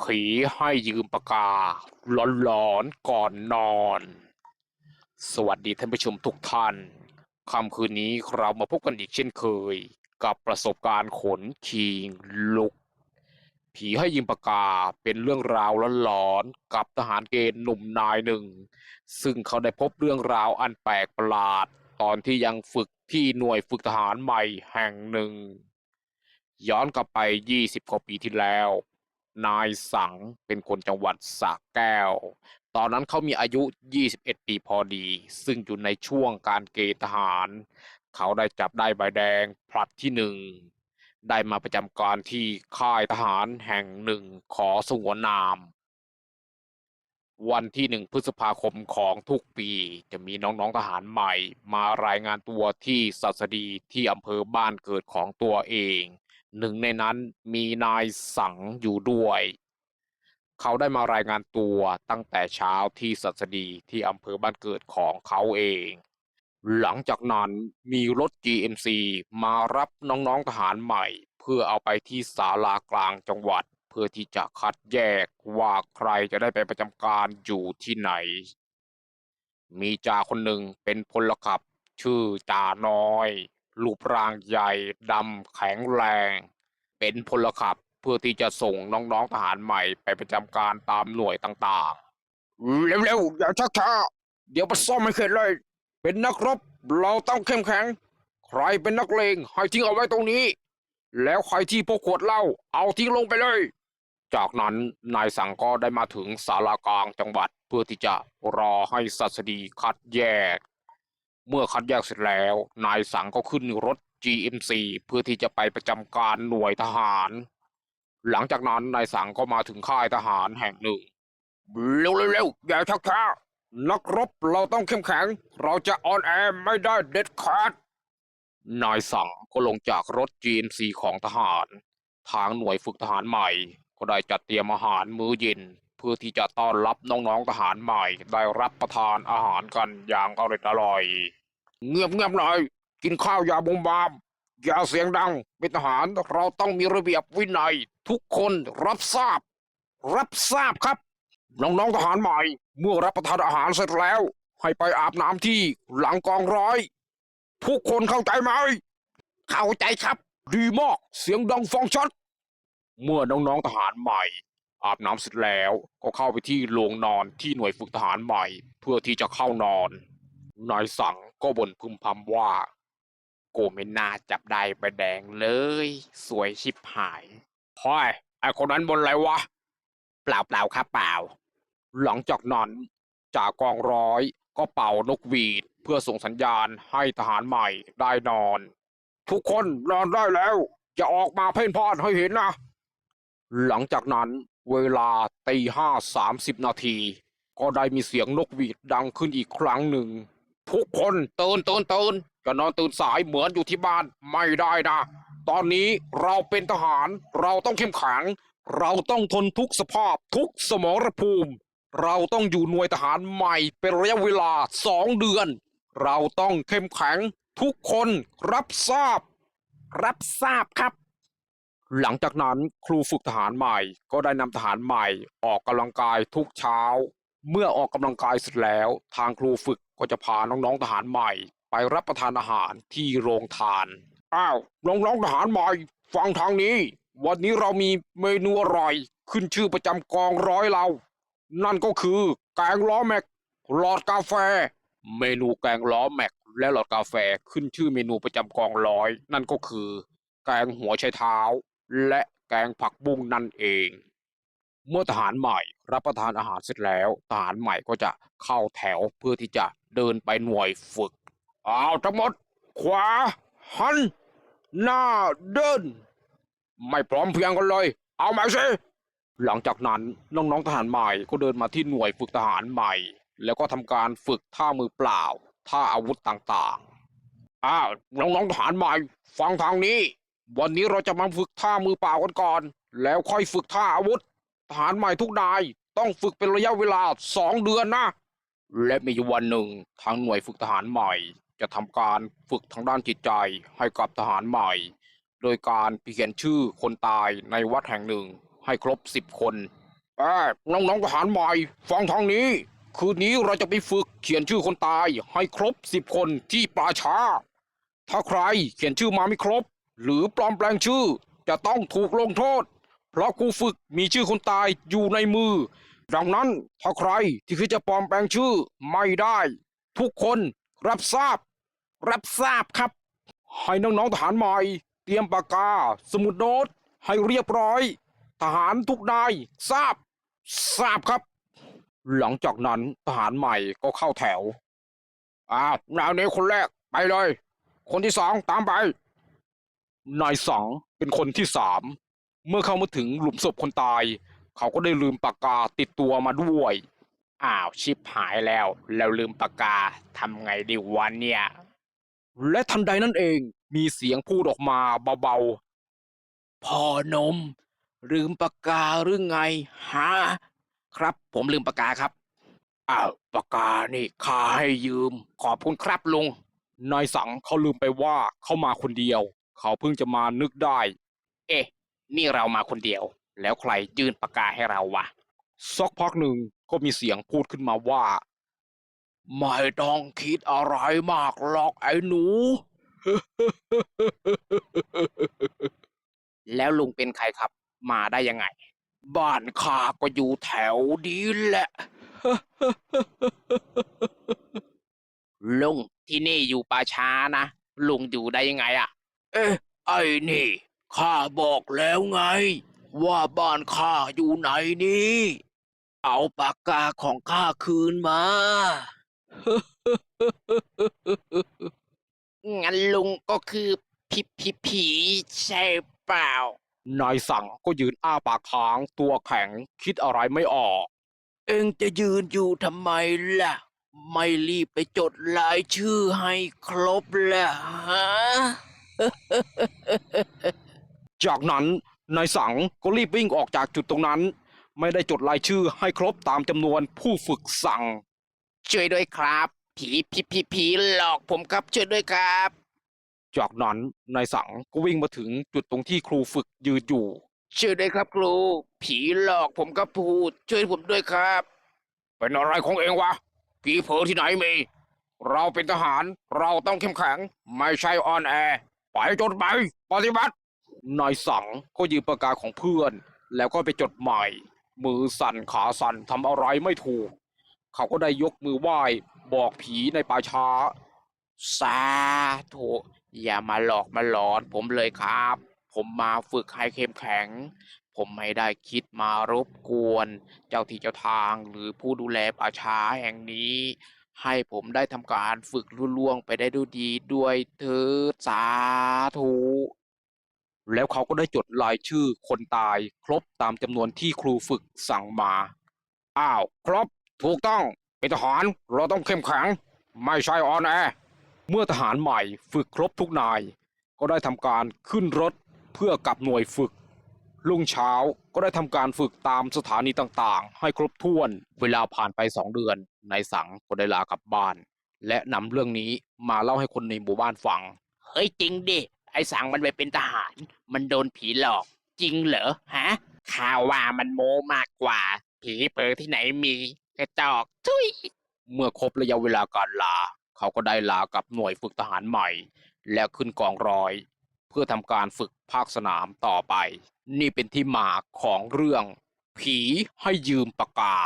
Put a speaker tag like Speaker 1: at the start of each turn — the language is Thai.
Speaker 1: ผีให้ยืมปากกาหลอนๆก่อนนอน สวัสดีท่านผู้ชมทุกท่านค่ำคืนนี้เรามาพบกันอีกเช่นเคย กับประสบการณ์ขนคิงลุก ผีให้ยืมปากกาเป็นเรื่องราวหลอนๆกับทหารเกณฑ์หนุ่มนายหนึ่ง ซึ่งเขาได้พบเรื่องราวอันแปลกประหลาด ตอนที่ยังฝึกที่หน่วยฝึกทหารใหม่แห่งหนึ่ง ย้อนกลับไป 20กว่าปีที่แล้ว นายสังเป็นคนจังหวัดสระแก้ว ตอนนั้นเขามีอายุ 21 ปีพอดี ซึ่งอยู่ในช่วงการเกณฑ์ทหาร เขาได้จับได้ใบแดงผลัดที่หนึ่ง ได้มาประจำการที่ค่ายทหารแห่งหนึ่งขอสงวนนาม วันที่หนึ่งพฤษภาคมของทุกปีจะมีน้องๆทหารใหม่ มารายงานตัวที่สัสดีที่อำเภอบ้านเกิดของตัวเอง หนึ่งในนั้นมีนายสังอยู่ด้วย เขาได้มารายงานตัวตั้งแต่เช้าที่สัสดีที่อำเภอบ้านเกิดของเขาเอง หลังจากนั้นมีรถ GMC มารับน้องๆทหารใหม่ เพื่อเอาไปที่ศาลากลางจังหวัด เพื่อที่จะคัดแยกว่าใครจะได้ไปประจำการอยู่ที่ไหน มีจ่าคนหนึ่งเป็นพลขับชื่อจ่าน้อย รูปร่างใหญ่ดำแข็งแรง เป็นพลขับเพื่อที่จะส่งน้องๆทหารใหม่ไปประจำการตามหน่วยต่างๆ เร็วๆ อย่าชักช้าเดี๋ยวไปซ่อมไม่เข็ดเลย เป็นนักรบเราต้องเข้มแข็ง ใครเป็นนักเลงให้ทิ้งเอาไว้ตรงนี้ แล้วใครที่พกขวดเหล้าเอาทิ้งลงไปเลย จากนั้นนายสังก็ได้มาถึงศาลากลางจังหวัดเพื่อที่จะรอให้สัสดีคัดแยก เมื่อคัดแยกเสร็จแล้ว นายสังก็ขึ้นรถ GMC เพื่อที่จะไปประจำการหน่วยทหาร หลังจากนั้นนายสังก็มาถึงค่ายทหารแห่งหนึ่ง เร็วๆๆอย่าชักช้านักรบเราต้องเข้มแข็ง เราจะออนแอร์ไม่ได้เด็ดขาด นายสังก็ลงจากรถ GMC ของทหาร ทางหน่วยฝึกทหารใหม่ ก็ได้จัดเตรียมอาหารมื้อเย็น พื่อที่จะต้อนรับน้องๆทหารใหม่ ได้รับประทานอาหารกันอย่างอร่อยอร่อยๆเงียบๆหน่อย กินข้าวอย่าบุมบาม อย่าเสียงดังเป็นทหารเราต้องมีระเบียบวินัย ทุกคนรับทราบ รับทราบครับ น้องๆทหารใหม่ เมื่อรับประทานอาหารเสร็จแล้ว ให้ไปอาบน้ำที่หลังกองร้อยทุกคนเข้าใจไหม เข้าใจครับ ดีมาก เสียงดังฟังชัด เมื่อน้องๆทหารใหม่ อาบน้ำเสร็จแล้ว ก็เข้าไปที่โรงนอนที่หน่วยฝึกทหารใหม่ เพื่อที่จะเข้านอน นายสังก็บ่นพึมพำว่า โกไม่น่าจับได้ใบแดงเลย สวยชิบหายพ่อยไอคนนั้นบนอะไรวะ เปล่าเปล่าครับเปล่า หลังจากนั้นจากกองร้อยก็เป่านกหวีดเพื่อส่งสัญญาณให้ทหารใหม่ได้นอน ทุกคนนอนได้แล้วอย่าออกมาเพ่นพ่านให้เห็นนะ หลังจากนั้น เวลาตีห้าสามสิบนาที ก็ได้มีเสียงนกหวีดดังขึ้นอีกครั้งหนึ่ง ทุกคนตื่นตื่นตื่นจะนอนตื่นสายเหมือนอยู่ที่บ้านไม่ได้นะ ตอนนี้เราเป็นทหาร เราต้องเข้มแข็ง เราต้องทนทุกสภาพทุกสมรภูมิ เราต้องอยู่หน่วยทหารใหม่เป็นระยะเวลาสองเดือน เราต้องเข้มแข็ง ทุกคนรับทราบ รับทราบครับ หลังจากนั้นครูฝึกทหารใหม่ก็ได้นำทหารใหม่ออกกำลังกายทุกเช้า เมื่อออกกำลังกายเสร็จแล้ว ทางครูฝึกก็จะพาน้องๆทหารใหม่ ไปรับประทานอาหารที่โรงทาน อ้าวน้องๆทหารใหม่ ฟังทางนี้ วันนี้เรามีเมนูอร่อยขึ้นชื่อประจำกองร้อยเรา นั่นก็คือแกงล้อแม็กหลอดกาแฟ เมนูแกงล้อแม็กและหลอดกาแฟขึ้นชื่อเมนูประจำกองร้อย นั่นก็คือแกงหัวไชเท้า และแกงผักบุ้งนั่นเอง เมื่อทหารใหม่รับประทานอาหารเสร็จแล้วทหารใหม่ก็จะเข้าแถวเพื่อที่จะเดินไปหน่วยฝึกเอาทั้งหมด ขวา หัน หน้าเดิน ไม่พร้อมเพียงกันเลย เอาใหม่สิหลังจากนั้นน้องๆทหารใหม่ก็เดินมาที่หน่วยฝึกทหารใหม่ แล้วก็ทำการฝึกท่ามือเปล่า ท่าอาวุธต่างๆอ้าวน้องๆทหารใหม่ ฟังทางนี้ วันนี้เราจะมาฝึกท่ามือเปล่ากันก่อน แล้วค่อยฝึกท่าอาวุธ ทหารใหม่ทุกนายต้องฝึกเป็นระยะเวลาสองเดือนนะ และมีอยู่วันหนึ่งทางหน่วยฝึกทหารใหม่ จะทำการฝึกทางด้านจิตใจให้กับทหารใหม่ โดยการเขียนชื่อคนตายในวัดแห่งหนึ่งให้ครบสิบคนเอ้ยน้องๆทหารใหม่ฟังทางนี้ คืนนี้เราจะไปฝึกเขียนชื่อคนตายให้ครบสิบคนที่ป่าช้า ถ้าใครเขียนชื่อมาไม่ครบ หรือปลอมแปลงชื่อจะต้องถูกลงโทษ เพราะครูฝึกมีชื่อคนตายอยู่ในมือ ดังนั้นถ้าใครที่คิดจะปลอมแปลงชื่อไม่ได้ ทุกคนรับทราบ รับทราบครับ ให้น้องๆทหารใหม่ เตรียมปากกา สมุดโน้ต ให้เรียบร้อย ทหารทุกนายทราบ ทราบครับ หลังจากนั้นทหารใหม่ก็เข้าแถวอ้าวนายนี้คนแรกไปเลย คนที่สองตามไป นายสังเป็นคนที่สาม เมื่อเข้ามาถึงหลุมศพคนตาย เขาก็ได้ลืมปากกาติดตัวมาด้วย อ้าวชิบหายแล้วแล้วลืมปากกาทำไงดีวันเนี่ย และทันใดนั่นเองมีเสียงพูดออกมาเบาๆพ่อนม ลืมปากกาหรือไงฮะครับ ผมลืมปากกาครับ อ้าวปากกานี่ข้าให้ยืม ขอบคุณครับลุงนายสังเขาลืมไปว่าเขามาคนเดียว เขาเพิ่งจะมานึกได้ เอ๊ะ นี่เรามาคนเดียว แล้วใครยื่นปากกาให้เราวะสักพักหนึ่งก็มีเสียงพูดขึ้นมาว่า ไม่ต้องคิดอะไรมากหรอกไอ้หนู แล้วลุงเป็นใครครับ มาได้ยังไง บ้านข้าก็อยู่แถวนี้แหละ ลุงที่นี่อยู่ป่าช้านะ ลุงอยู่ได้ยังไงอะ เอ๊ะ ไอ้นี่ ข้าบอกแล้วไง ว่าบ้านข้าอยู่ไหนนี่ เอาปากกาของข้าคืนมา งั้นลุงก็คือผีผีผีใช่เปล่า นายสั่งก็ยืนอ้าปากค้างตัวแข็งคิดอะไรไม่ออก เอ็งจะยืนอยู่ทำไมล่ะ ไม่รีบไปจดรายชื่อให้ครบล่ะฮะ จากนั้นนายสังก็รีบวิ่งออกจากจุดตรงนั้น ไม่ได้จดรายชื่อให้ครบตามจำนวนผู้ฝึกสั่ง ช่วยด้วยครับ ผีผีผีผีหลอกผมครับช่วยด้วยครับ จากนั้นนายสังก็วิ่งมาถึงจุดตรงที่ครูฝึกยืนอยู่ ช่วยด้วยครับครู ผีหลอกผมก็พูดช่วยผมด้วยครับ เป็นอะไรของเองวะ ผีเผลอที่ไหนมี เราเป็นทหารเราต้องเข้มแข็ง ไม่ใช่อ่อนแอ ไปจดไปปฏิบัติ นายสังก็ยืมปากกาของเพื่อน แล้วก็ไปจดใหม่มือสั่นขาสั่นทำอะไรไม่ถูก เขาก็ได้ยกมือไหว้บอกผีในป่าช้า สาธุอย่ามาหลอกมาหลอนผมเลยครับ ผมมาฝึกให้เข้มแข็ง ผมไม่ได้คิดมารบกวน เจ้าที่เจ้าทางหรือผู้ดูแลป่าช้าแห่งนี้ ให้ผมได้ทำการฝึกลุล่วงไปได้ด้วยดีด้วยเถิดสาธุแล้วเขาก็ได้จดรายชื่อคนตายครบตามจำนวนที่ครูฝึกสั่งมา อ้าว ครบ ถูกต้องเป็นทหารเราต้องเข้มแข็ง ไม่ใช่อ่อนแอ เมื่อทหารใหม่ฝึกครบทุกนาย ก็ได้ทำการขึ้นรถเพื่อกลับหน่วยฝึก รุ่งเช้าก็ได้ทำการฝึกตามสถานีต่างๆ ให้ครบถ้วน เวลาผ่านไปสองเดือนนายสังก็ได้ลากลับบ้าน และนำเรื่องนี้มาเล่าให้คนในหมู่บ้านฟัง เฮ้ยจริงดิ ไอ้สังมันไปเป็นทหาร มันโดนผีหลอก จริงเหรอฮะข่าวว่ามันโมมากกว่า ผีเปิดที่ไหนมีกระจอกทุยเมื่อครบระยะเวลาการลา เขาก็ได้ลากับหน่วยฝึกทหารใหม่ และขึ้นกองร้อย เพื่อทำการฝึกภาคสนามต่อไป นี่เป็นที่มาของเรื่อง ผีให้ยืมปากกา